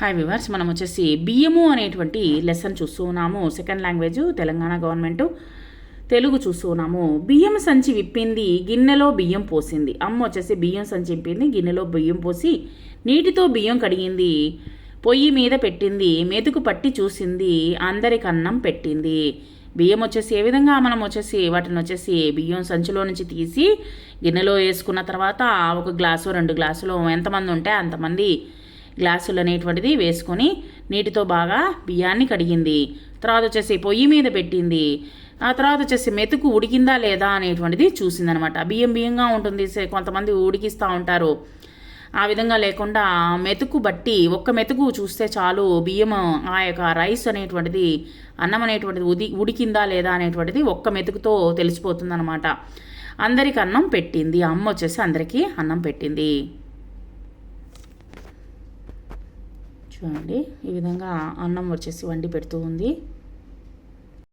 Hi viewers మనం వచ్చేసి బియ్యము అనేటువంటి లెసన్ చూస్తూ ఉన్నాము. Second language Telangana government Telugu చూస్తూ ఉన్నాము. బియ్యం సంచి విప్పింది గిన్నెలో బియ్యం పోసింది. అమ్మ వచ్చేసి బియ్యం సంచి విప్పింది గిన్నెలో బియ్యం పోసి నీటితో బియ్యం కడిగింది. పొయ్యి మీద పెట్టింది మెతుకు పట్టి చూసింది అందరికి అన్నం పెట్టింది. బియ్యం వచ్చేసి ఏ విధంగా మనం వచ్చేసి వాటిని వచ్చేసి బియ్యం సంచిలో నుంచి తీసి గిన్నెలో వేసుకున్న తర్వాత ఒక గ్లాసు రెండు గ్లాసులు ఎంతమంది ఉంటే అంతమంది గ్లాసులు అనేటువంటిది వేసుకొని నీటితో బాగా బియ్యాన్ని కడిగింది. తర్వాత వచ్చేసి పొయ్యి మీద పెట్టింది. ఆ తర్వాత వచ్చేసి మెతుకు ఉడికిందా లేదా అనేటువంటిది చూసిందనమాట. బియ్యం బియ్యంగా ఉంటుంది. సే- కొంతమంది ఉడికిస్తూ ఉంటారు. ఆ విధంగా లేకుండా మెతుకు బట్టి ఒక్క మెతుకు చూస్తే చాలు బియ్యం ఆ యొక్క రైస్ అనేటువంటిది అన్నం అనేటువంటిది ఉది ఉడికిందా లేదా అనేటువంటిది ఒక్క మెతుకుతో తెలిసిపోతుందనమాట. అందరికి అన్నం పెట్టింది. అమ్మ వచ్చేసి అందరికీ అన్నం పెట్టింది. చూడండి. ఈ విధంగా అన్నం వచ్చేసి వండి పెడుతూ ఉంది.